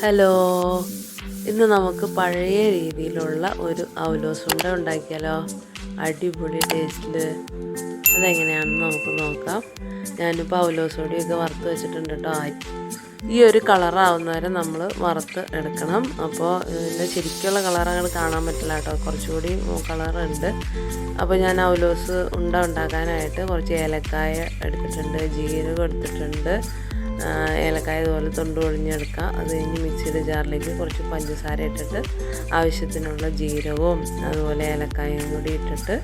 Hello. ഇന്ന് നമുക്ക് പഴയ രീതിയിലുള്ള ഒരു അവലോസ് ഉണ്ട ഉണ്ടാക്കിയാലോ? അടിപൊളി ടേസ്റ്റിൽ അതെങ്ങനെയാണെന്ന് നമുക്ക് നോക്കാം. ഞാനിപ്പോൾ അവലോസ് പൊടിയൊക്കെ വറുത്ത് വെച്ചിട്ടുണ്ട് കേട്ടോ ഈ ഒരു കളറാവുന്ന വരെ നമ്മൾ വറുത്ത് എടുക്കണം. അപ്പോൾ ഇതിന്റെ ശരിക്കുള്ള കളറുകൾ കാണാൻ പറ്റില്ല കേട്ടോ കുറച്ചുകൂടി കളറുണ്ട്. അപ്പോൾ ഞാൻ അവലോസ് ഉണ്ട ഉണ്ടാക്കാനായിട്ട് കുറച്ച് ഏലക്കായ എടുത്തിട്ടുണ്ട് ജീരകം എടുത്തിട്ടുണ്ട്. ഏലക്കായ ഇതുപോലെ തൊണ്ട് ഒഴിഞ്ഞെടുക്കാം അത് കഴിഞ്ഞ് മിക്സിയുടെ ജാറിലേക്ക് കുറച്ച് പഞ്ചസാര ഇട്ടിട്ട് ആവശ്യത്തിനുള്ള ജീരകവും അതുപോലെ ഏലക്കായും കൂടി ഇട്ടിട്ട്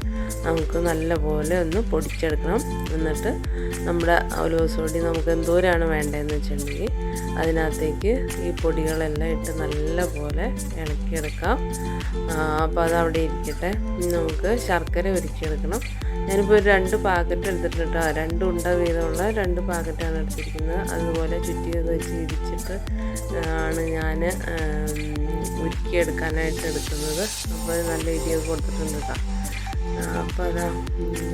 നമുക്ക് നല്ലപോലെ ഒന്ന് പൊടിച്ചെടുക്കണം. എന്നിട്ട് നമ്മുടെ അവലോസ് പൊടി നമുക്ക് എന്തോരാണ് വേണ്ടതെന്ന് വെച്ചിട്ടുണ്ടെങ്കിൽ അതിനകത്തേക്ക് ഈ പൊടികളെല്ലാം ഇട്ട് നല്ലപോലെ ഇളക്കിയെടുക്കാം. അപ്പോൾ അത് അവിടെ ഇരിക്കട്ടെ. നമുക്ക് ശർക്കര ഒരുക്കിയെടുക്കണം ഞാനിപ്പോൾ ഒരു രണ്ട് പാക്കറ്റ് എടുത്തിട്ടുണ്ട് രണ്ട് ഉണ്ട വീതമുള്ള രണ്ട് പാക്കറ്റാണ് എടുത്തിരിക്കുന്നത്. അതുപോലെ ചുറ്റി വെച്ച് ആണ് ഞാൻ ഉരുക്കിയെടുക്കാനായിട്ട് എടുക്കുന്നത്. അപ്പോൾ നല്ല രീതിയിൽ കൊടുത്തിട്ടുണ്ട് കേട്ടോ അപ്പോൾ അതാ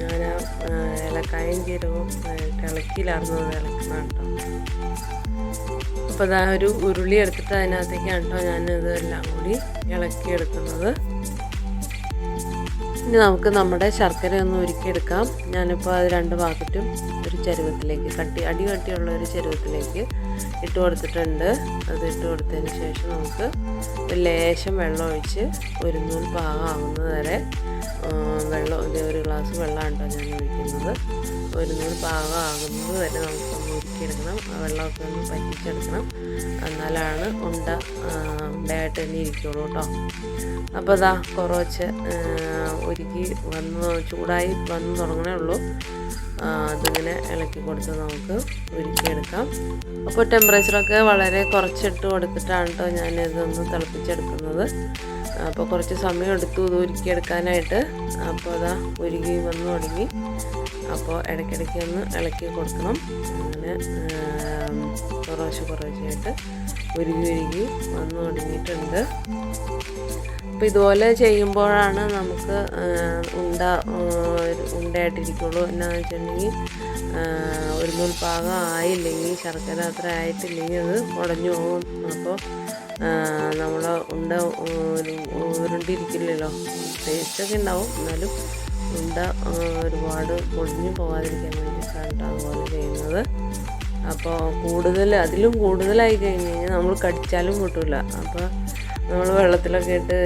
ഞാൻ ഇലക്കായും ജീരകവും ഇളക്കിയിലാർന്നത് ഇളക്കണം കേട്ടോ അപ്പോൾ അതാ ഒരു ഉരുളി എടുത്തിട്ട് അതിനകത്തേക്കാണ് കേട്ടോ ഞാനിത് എല്ലാം കൂടി ഇളക്കിയെടുക്കുന്നത്. ഇനി നമുക്ക് നമ്മുടെ ശർക്കര ഒന്ന് ഉരുക്കിയെടുക്കാം. ഞാനിപ്പോൾ അത് രണ്ട് പാക്കറ്റും ചരുവത്തിലേക്ക് കട്ടി അടി കട്ടിയുള്ള ഒരു ചരുവത്തിലേക്ക് ഇട്ട് കൊടുത്തിട്ടുണ്ട്. അത് ഇട്ട് കൊടുത്തതിന് ശേഷം നമുക്ക് ലേശം വെള്ളം ഒഴിച്ച് ഒരു നൂൽ പാകമാകുന്നത് വരെ വെള്ളം ഇതേ ഒരു ഗ്ലാസ് വെള്ളമാണ് കേട്ടോ ഞാൻ ഒഴിക്കുന്നത്. ഒരു നൂൽ പാകമാകുന്നത് വരെ നമുക്കൊന്ന് ഉരുക്കിയെടുക്കണം. വെള്ളമൊക്കെ ഒന്ന് പറ്റിച്ചെടുക്കണം. എന്നാലാണ് ഉണ്ട ഉണ്ടായിട്ട് തന്നെ ഇരിക്കുള്ളൂ കേട്ടോ. അപ്പോൾ അതാ കുറച്ച് ഒരുക്കി വന്ന് ചൂടായി വന്ന് തുടങ്ങണേ ഉള്ളൂ. അതിങ്ങനെ ഇളക്കി കൊടുത്ത് നമുക്ക് ഉരുക്കിയെടുക്കാം. അപ്പോൾ ടെമ്പറേച്ചറൊക്കെ വളരെ കുറച്ചിട്ട് കൊടുത്തിട്ടാണ് കേട്ടോ ഞാനിതൊന്ന് തിളപ്പിച്ചെടുക്കുന്നത്. അപ്പോൾ കുറച്ച് സമയം എടുത്തു ഇത് ഉരുക്കിയെടുക്കാനായിട്ട്. അപ്പോൾ അതാ ഉരുകി വന്നു തുടങ്ങി. അപ്പോൾ ഇടയ്ക്കിടയ്ക്ക് ഒന്ന് ഇളക്കി കൊടുക്കണം. അങ്ങനെ കുറേശ്ശെ കുറേശ്ശെയായിട്ട് ഉരുകി ഉരുകി വന്നു തുടങ്ങിയിട്ടുണ്ട്. അപ്പോൾ ഇതുപോലെ ചെയ്യുമ്പോഴാണ് നമുക്ക് ഉണ്ട ഉണ്ടായിട്ടിരിക്കുള്ളൂ എന്നാന്ന് വെച്ചിട്ടുണ്ടെങ്കിൽ ഒരു നൂൽപ്പാകം ആയില്ലെങ്കിൽ ശർക്കര അത്ര ആയിട്ടില്ലെങ്കിൽ അത് ഉടഞ്ഞു പോകും. അപ്പോൾ നമ്മൾ ഉണ്ട ഉരുണ്ടിരിക്കില്ലല്ലോ. ടേസ്റ്റൊക്കെ ഉണ്ടാവും. എന്നാലും ഉണ്ട ഒരുപാട് പൊടിഞ്ഞു പോകാതിരിക്കാൻ വേണ്ടിയിട്ടാണ് ട്ടോ അതുപോലെ ചെയ്യുന്നത്. അപ്പോൾ കൂടുതൽ അതിലും കൂടുതലായി കഴിഞ്ഞ് കഴിഞ്ഞാൽ നമ്മൾ കടിച്ചാലും കിട്ടില്ല അപ്പോൾ നമ്മൾ വെള്ളത്തിലൊക്കെ ഇട്ട്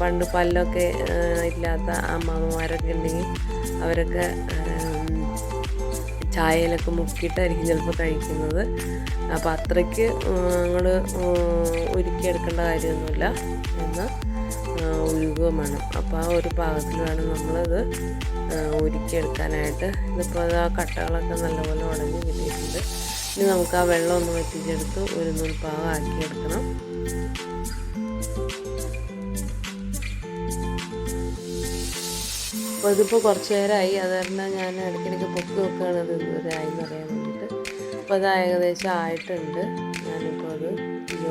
പണ്ട് പല്ലൊക്കെ ഇല്ലാത്ത അമ്മമാരൊക്കെ ഉണ്ടെങ്കിൽ അവരൊക്കെ ചായയിലൊക്കെ മുക്കിയിട്ടായിരിക്കും ചിലപ്പോൾ കഴിക്കുന്നത്. അപ്പോൾ അത്രയ്ക്ക് അങ്ങോട്ട് ഒരുക്കിയെടുക്കേണ്ട കാര്യമൊന്നുമില്ല എന്ന് ഒഴുകുകയുമാണ് അപ്പോൾ ആ ഒരു പാകത്തിൽ വേണം നമ്മളത് ഒരുക്കിയെടുക്കാനായിട്ട്. ഇതിപ്പോൾ അത് ആ കട്ടകളൊക്കെ നല്ലപോലെ ഉടഞ്ഞ് കിട്ടിയിട്ടുണ്ട്. ഇനി നമുക്ക് ആ വെള്ളം ഒന്ന് വറ്റിച്ചെടുത്ത് ഒരു നൂൽ പാകം ആക്കിയെടുക്കണം അപ്പോൾ ഇതിപ്പോൾ കുറച്ച് നേരമായി അത് കാരണം ഞാൻ ഇടയ്ക്കിടയ്ക്ക് പൊക്കി വെക്കുകയാണ് ഇത് ഇതുവരെ ആയെന്ന് അറിയാൻ വേണ്ടിയിട്ട്. അപ്പോൾ അത് ഏകദേശം ആയിട്ടുണ്ട്. ഞാനിപ്പോൾ അത്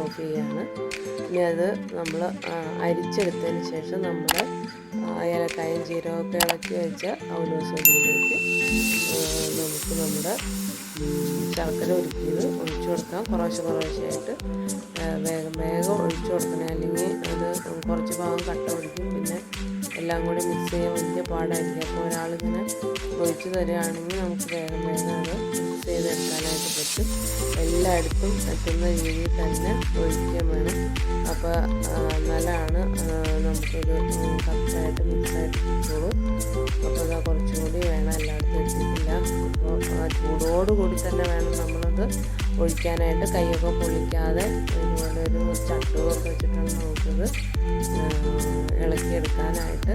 ഓഫ് ചെയ്യാണ്. ഇനി അത് നമ്മൾ അരിച്ചെടുത്തതിന് ശേഷം നമ്മൾ ഏലക്കായും ജീരകമൊക്കെ ഇളക്കി വെച്ച അവലോസൊടിയിലേക്ക് നമുക്ക് നമ്മുടെ ശർക്കര ഒരുക്കിയത് ഒഴിച്ചു കൊടുക്കാം. കുറേശ്ശെ കുറേശ്ശെയായിട്ട് എല്ലാം കൂടി മിക്സ് ചെയ്യാൻ വലിയ പാടായിരിക്കും. അപ്പോൾ ഒരാളിങ്ങനെ ഒഴിച്ചു തരികയാണെങ്കിൽ നമുക്ക് വേഗം വേഗം അത് മിക്സ് ചെയ്തെടുക്കാനായിട്ട് പറ്റും. എല്ലായിടത്തും എത്തുന്ന രീതിയിൽ തന്നെ ഒഴിക്കാൻ വേണം. അപ്പോൾ നല്ലതാണ്. നമുക്കൊരു കറക്റ്റായിട്ട് മിക്സായിട്ട് കിട്ടുള്ളൂ. അപ്പോൾ അതാ കുറച്ചും കൂടി വേണം എല്ലായിടത്തും എത്തിക്കില്ല അപ്പോൾ ചൂടോടുകൂടി തന്നെ വേണം നമ്മളത് ഒഴിക്കാനായിട്ട്. കൈയൊക്കെ പൊളിക്കാതെ ഇതുപോലെ ഒരു ചട്ടുകൊക്കെ വെച്ചിട്ടാണ് നമുക്കിത് ആ,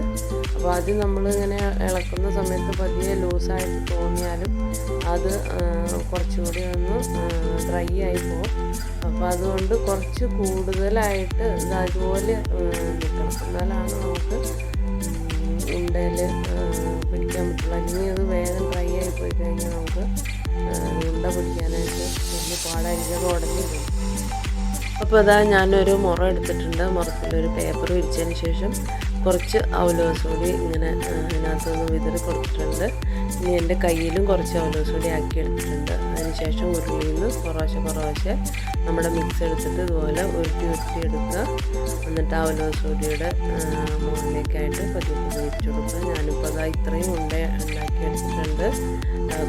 അപ്പോൾ ആദ്യം നമ്മളിങ്ങനെ ഇളക്കുന്ന സമയത്ത് പതിയെ ലൂസായിട്ട് തോന്നിയാലും അത് കുറച്ചുകൂടി ഒന്ന് ഡ്രൈ ആയി പോകും അപ്പോൾ അതുകൊണ്ട് കുറച്ച് കൂടുതലായിട്ട് അതുപോലെ നിൽക്കണം എന്നാലാണ് നമുക്ക് ഉണ്ടയിൽ പിടിക്കാൻ പറ്റുള്ളൂ. അല്ലെങ്കിൽ അത് വേഗം ഡ്രൈ ആയി പോയി കഴിഞ്ഞാൽ നമുക്ക് ഉണ്ട പിടിക്കാനായിട്ട് വലിയ പാടായിരിക്കും. ഉടനെ അപ്പോൾ അതാ ഞാനൊരു മുറ എടുത്തിട്ടുണ്ട്. മുറത്തിലൊരു പേപ്പർ വിരിച്ചതിന് ശേഷം കുറച്ച് അവലോസ് കൂടി ഇങ്ങനെ അതിനകത്ത് നിന്ന് വിതറി കൊടുത്തിട്ടുണ്ട്. ഇനി എന്റെ കയ്യിലും കുറച്ച് അവലോസ് കൂടി ആക്കി എടുത്തിട്ടുണ്ട്. അതിനുശേഷം ഉരുളിയിൽ നിന്ന് കുറേശ്ശെ കുറേശ്ശെ നമ്മുടെ മിക്സ് എടുത്തിട്ട് ഇതുപോലെ ഉരുട്ടി ഉരുട്ടി എടുക്കുക എന്നിട്ട് അവലോസ് കൂടിയുടെ മുകളിലേക്കായിട്ട് പതിപ്പ് വെച്ച് കൊടുക്കുക ഞാനിപ്പോൾ അതാ ഇത്രയും ഉണ്ട ഉണ്ടാക്കി എടുത്തിട്ടുണ്ട്.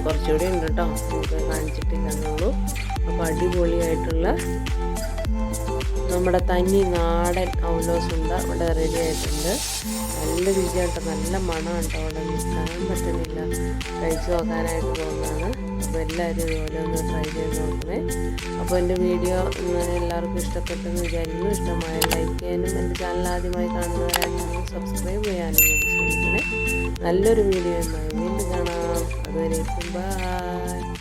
കുറച്ചുകൂടി ഉണ്ട് കേട്ടോ നമുക്ക് കാണിച്ചിട്ടില്ല എന്നുള്ളൂ അപ്പോൾ അടിപൊളിയായിട്ടുള്ള നമ്മുടെ തനി നാടൻ ഔലോസ് ഉണ്ട്. റെഡി ആയിട്ടുണ്ട്. നല്ല രുചിയായിട്ട് നല്ല മണമാണ് കേട്ടോ അവിടെ നിൽക്കാൻ പറ്റുന്നില്ല. കഴിച്ചു നോക്കാനായിട്ട് തോന്നുന്നതാണ് അപ്പോൾ എല്ലാവരും ഇതുപോലെ ഒന്ന് ട്രൈ ചെയ്ത് നോക്കണേ. അപ്പോൾ എന്റെ വീഡിയോ എല്ലാവർക്കും ഇഷ്ടപ്പെട്ടെന്ന് വിചാരിക്കുന്നു. ഇഷ്ടമായ ലൈക്ക് ചെയ്യാനും എന്റെ ചാനൽ ആദ്യമായി കാണുന്നവരാണെങ്കിൽ സബ്സ്ക്രൈബ് ചെയ്യാനും കൂടി ശ്രമിക്കണേ. നല്ലൊരു വീഡിയോയുമായി വീണ്ടും കാണാം. അതുവരെ ബൈ